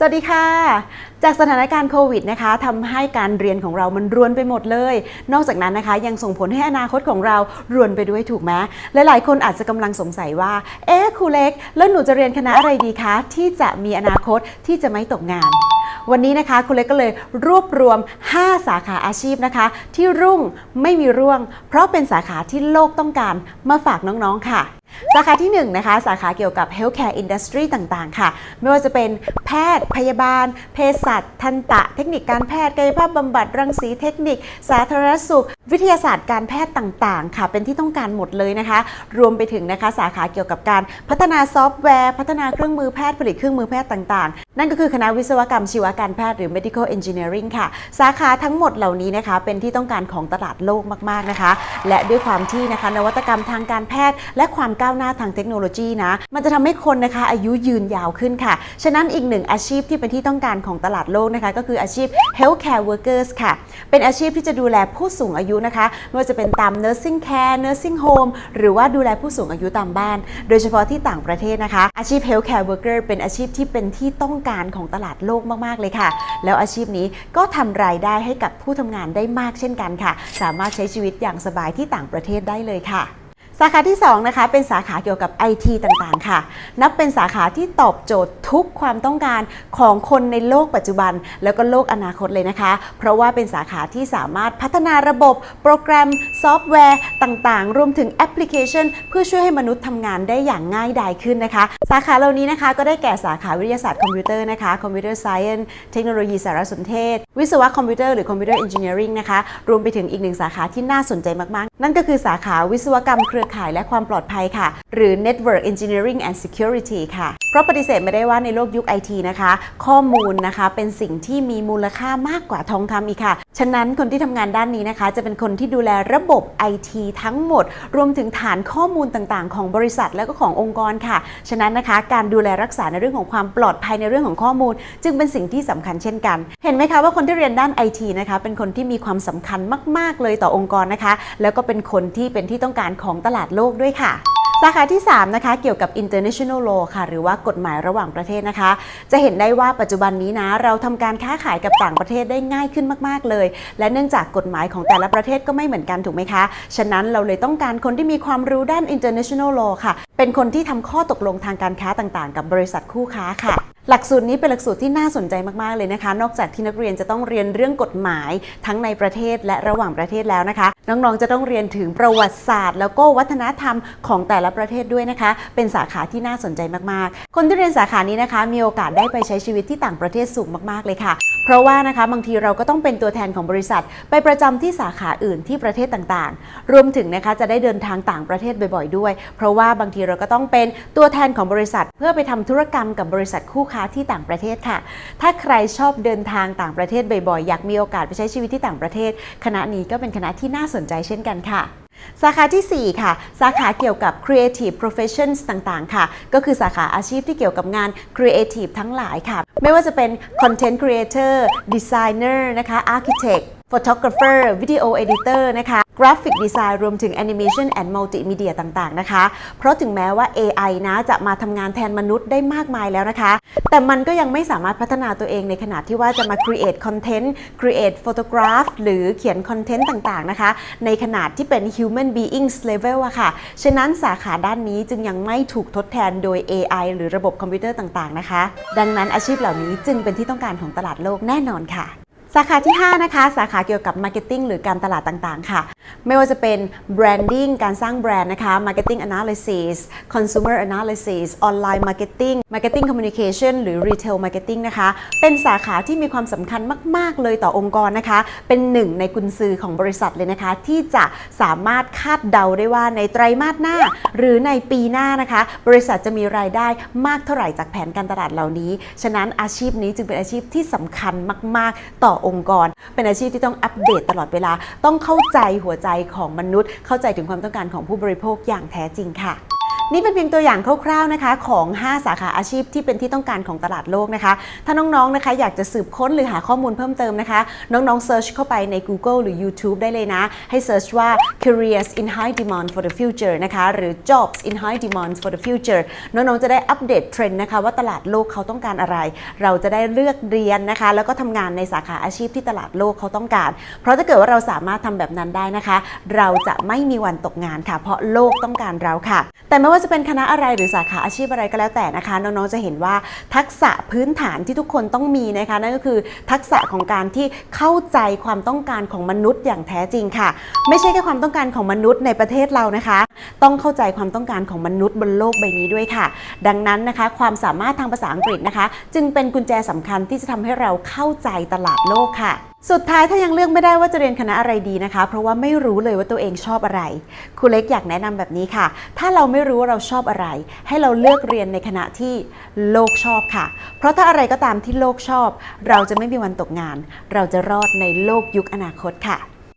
สวัสดีค่ะ จากสถานการณ์โควิดนะคะทำให้การเรียนของเรามันรวนไปหมดเลย นอกจากนั้นนะคะ ยังส่งผลให้อนาคตของเรารวนไปด้วยถูกไหมและหลายคนอาจจะกำลังสงสัยว่า เอ๊ะครูเล็ก แล้วหนูจะเรียนคณะอะไรดีคะ ที่จะมีอนาคตที่จะไม่ตกงาน วันนี้นะคะครูเล็กก็เลยรวบรวม 5 สาขาอาชีพนะคะ ที่รุ่งไม่มีร่วง เพราะเป็นสาขาที่โลกต้องการมาฝากน้อง ๆ ค่ะ สาขาที่1นะคะสาขาเกี่ยวกับ healthcare industry ต่างๆ ค่ะ ไม่ว่าจะเป็นแพทย์ พยาบาล เภสัชทันตะ เทคนิคการแพทย์ กายภาพบำบัดรังสีเทคนิค สาธารณสุข วิทยาศาสตร์การแพทย์ต่างๆ ค่ะ เป็นที่ต้องการหมดเลยนะคะ รวมไปถึงนะคะสาขาเกี่ยวกับการพัฒนาซอฟต์แวร์ พัฒนาเครื่องมือแพทย์ผลิตเครื่องมือแพทย์ต่างๆ นั่นก็คือคณะวิศวกรรมชีวการแพทย์หรือ medical engineering ค่ะ สาขาทั้งหมดเหล่านี้นะคะ เป็นที่ต้องการของตลาดโลกมากๆนะคะ และด้วยความที่นะคะนวัตกรรมทางการแพทย์ และความก้าวหน้าทางเทคโนโลยีนะ มันจะทำให้คนนะคะอายุยืนยาวขึ้นค่ะ ฉะนั้นอีกหนึ่งอาชีพที่เป็นที่ต้องการของตลาดโลกนะคะ ก็คืออาชีพ healthcare workers ค่ะ เป็นอาชีพที่จะดูแลผู้สูงอายุนะคะ ไม่ว่าจะเป็นตาม nursing care nursing home หรือว่าดูแลผู้สูงอายุตามบ้าน โดยเฉพาะที่ต่างประเทศนะคะ อาชีพ healthcare worker เป็นอาชีพที่เป็นที่ต้องการของตลาดโลกมาก ๆ เลยค่ะ แล้วอาชีพนี้ก็ทำรายได้ให้กับผู้ทำงานได้มากเช่นกันค่ะ สามารถใช้ชีวิตอย่างสบายที่ต่างประเทศได้เลยค่ะ สาขาที่2นะคะเป็นสาขาเกี่ยวกับ IT ต่างๆ ค่ะ นับเป็นสาขาที่ตอบโจทย์ทุกความต้องการของคนในโลกปัจจุบัน แล้วก็โลกอนาคตเลยนะคะ เพราะว่าเป็นสาขาที่สามารถพัฒนาระบบ โปรแกรม ซอฟต์แวร์ ต่างๆ รวมถึงแอปพลิเคชัน เพื่อช่วยให้มนุษย์ทำงานได้อย่างง่ายดายขึ้นนะคะ สาขาเหล่านี้นะคะก็ได้แก่สาขาวิทยาศาสตร์คอมพิวเตอร์นะคะคอมพิวเตอร์ไซเอนเทคโนโลยีสารสนเทศ วิศวะคอมพิวเตอร์หรือคอมพิวเตอร์เอนจิเนียริงนะคะรวมไปถึงอีกหนึ่งสาขาที่น่าสนใจมากๆ นั่นก็คือสาขาวิศวกรรมเครือข่ายและความปลอดภัยค่ะ หรือ Network Engineering and Security ค่ะ เพราะปฏิเสธไม่ได้ว่าในโลกยุคไอทีนะคะ ข้อมูลนะคะเป็นสิ่งที่มีมูลค่ามากกว่าทองคำอีกค่ะ ฉะนั้นคนที่ทำงานด้านนี้นะคะ จะเป็นคนที่ดูแลระบบ IT ทั้งหมด รวมถึงฐานข้อมูลต่างๆ ของบริษัทและก็ขององค์กรค่ะ ฉะนั้นนะคะ การดูแลรักษาในเรื่องของความปลอดภัยในเรื่องของข้อมูล จึงเป็นสิ่งที่สำคัญเช่นกัน เห็นไหมคะว่าคนที่เรียนด้าน IT นะคะเป็นคนที่มีความสำคัญมาก ๆ เลยต่อองค์กรนะคะ แล้วก็เป็นคนที่เป็นที่ต้องการของตลาดโลกด้วยค่ะ สาขาที่ 3 นะคะ เกี่ยวกับ international law ค่ะ หรือว่ากฎหมายระหว่างประเทศนะคะ จะเห็นได้ว่าปัจจุบันนี้นะ เราทำการค้าขายกับต่างประเทศได้ง่ายขึ้นมาก ๆ เลย และเนื่องจากกฎหมายของแต่ละประเทศก็ไม่เหมือนกันถูกไหมคะ ฉะนั้นเราเลยต้องการคนที่มีความรู้ด้าน international law ค่ะ เป็นคนที่ทำข้อตกลงทางการค้าต่างๆ กับบริษัทคู่ค้าค่ะ หลักสูตรนี้เป็นหลักสูตรที่น่าสนใจมาก ๆ เลยนะคะ นอกจากที่นักเรียนจะต้องเรียนเรื่องกฎหมายทั้งในประเทศและระหว่างประเทศแล้วนะคะ น้องๆจะต้องเรียนถึงประวัติศาสตร์ แล้วก็วัฒนธรรมของแต่ละประเทศด้วยนะคะ เป็นสาขาที่น่าสนใจมากๆ คนที่เรียนสาขานี้นะคะ มีโอกาสได้ไปใช้ชีวิตที่ต่างประเทศสูงมากๆเลยค่ะ เพราะว่านะคะบางทีเราก็ต้องเป็นตัวแทนของบริษัท ไปประจำที่สาขาอื่นที่ประเทศต่างๆ รวมถึงนะคะจะได้เดินทางต่างประเทศบ่อยๆด้วย เพราะว่าบางทีเราก็ต้องเป็นตัวแทนของบริษัท เพื่อไปทำธุรกรรมกับบริษัทคู่ค้าที่ต่างประเทศค่ะ ถ้าใครชอบเดินทางต่างประเทศบ่อยๆ อยากมีโอกาสไปใช้ชีวิตที่ต่างประเทศ คณะนี้ก็เป็นคณะที่น่าสนใจเช่นกันค่ะ สาขาทีสี่ 4 ค่ะ สาขาเกี่ยวกับ Creative Professions ต่าง ๆ ค่ะ ก็คือสาขาอาชีพที่เกี่ยวกับงาน Creative ทั้งหลายค่ะ ไม่ว่าจะเป็น Content Creator Designer นะคะ Architect Photographer Video Editor นะคะ Graphic Design รวมถึง Animation and Multimedia ต่างๆ นะคะ เพราะถึงแม้ว่า AI นะจะมาทำงานแทนมนุษย์ได้มากมายแล้วนะคะ แต่มันก็ยังไม่สามารถพัฒนาตัวเองในขณะที่ว่าจะมา create content create photograph หรือเขียน content ต่างๆ นะคะ ในขนาดที่เป็น human beings level อะค่ะ ฉะนั้นสาขาด้านนี้จึงยังไม่ถูกทดแทนโดย AI หรือระบบคอมพิวเตอร์ต่างๆ นะคะ ดังนั้นอาชีพเหล่านี้จึงเป็นที่ต้องการของตลาดโลกแน่นอนค่ะ สาขาที่ 5 นะคะ สาขาเกี่ยวกับ Marketing หรือการตลาดต่างๆ ค่ะ ไม่ว่าจะเป็น Branding การสร้างแบรนด์นะคะ Marketing Analysis Consumer Analysis Online Marketing Marketing Communication หรือ Retail Marketing นะคะ เป็นสาขาที่มีความสำคัญมาก ๆ เลยต่อองค์กรนะคะ เป็นหนึ่งในกุญซือของบริษัทเลยนะคะ ที่จะสามารถคาดเดาได้ว่าในไตรมาสหน้า หรือในปีหน้านะคะ บริษัทจะมีรายได้มากเท่าไหร่จากแผนการตลาดเหล่านี้ ฉะนั้นอาชีพนี้จึงเป็นอาชีพที่สำคัญมาก ๆ ต่อองค์กร เป็นอาชีพที่ต้องอัปเดตตลอดเวลา ต้องเข้าใจหัวใจของมนุษย์ เข้าใจถึงความต้องการของผู้บริโภคอย่างแท้จริงค่ะ นี่เป็นเพียงตัวอย่างคร่าวๆนะคะของ 5 สาขาอาชีพที่เป็นที่ต้องการของตลาดโลกนะคะ ถ้าน้องๆนะคะอยากจะสืบค้นหรือหาข้อมูลเพิ่มเติมนะคะ น้องๆเซิร์ชเข้าไปใน Google หรือ YouTube ได้เลยนะ ให้เซิร์ชว่า careers in high demand for the future นะคะหรือ jobs in high demand for the future น้องๆ จะได้อัปเดตเทรนด์นะคะว่าตลาดโลกเขาต้องการอะไร เราจะได้เลือกเรียนนะคะ แล้วก็ทำงานในสาขาอาชีพที่ตลาดโลกเขาต้องการ เพราะถ้าเกิดว่าเราสามารถทำแบบนั้นได้นะคะ เราจะไม่มีวันตกงานค่ะ เพราะโลกต้องการเราค่ะ แต่ไม่ว่าจะเป็นคณะอะไรหรือสาขาอาชีพอะไรก็แล้วแต่นะคะ น้องๆจะเห็นว่าทักษะพื้นฐานที่ทุกคนต้องมีนะคะ นั่นก็คือทักษะของการที่เข้าใจความต้องการของมนุษย์อย่างแท้จริงค่ะ ไม่ใช่แค่ความต้องการของมนุษย์ในประเทศเรานะคะ ต้องเข้าใจความต้องการของมนุษย์บนโลกใบนี้ด้วยค่ะ ดังนั้นนะคะ ความสามารถทางภาษาอังกฤษนะคะ จึงเป็นกุญแจสำคัญที่จะทำให้เราเข้าใจตลาดโลกค่ะสุดท้ายถ้ายังเลือกไม่ได้ว่าจะเรียนคณะอะไรดีนะคะ เพราะว่าไม่รู้เลยว่าตัวเองชอบอะไรครูเล็กอยากแนะนำแบบนี้ค่ะ ถ้าเราไม่รู้ว่าเราชอบอะไร ให้เราเลือกเรียนในคณะที่โลกชอบค่ะ เพราะถ้าอะไรก็ตามที่โลกชอบ เราจะไม่มีวันตกงาน เราจะรอดในโลกยุคอนาคตค่ะ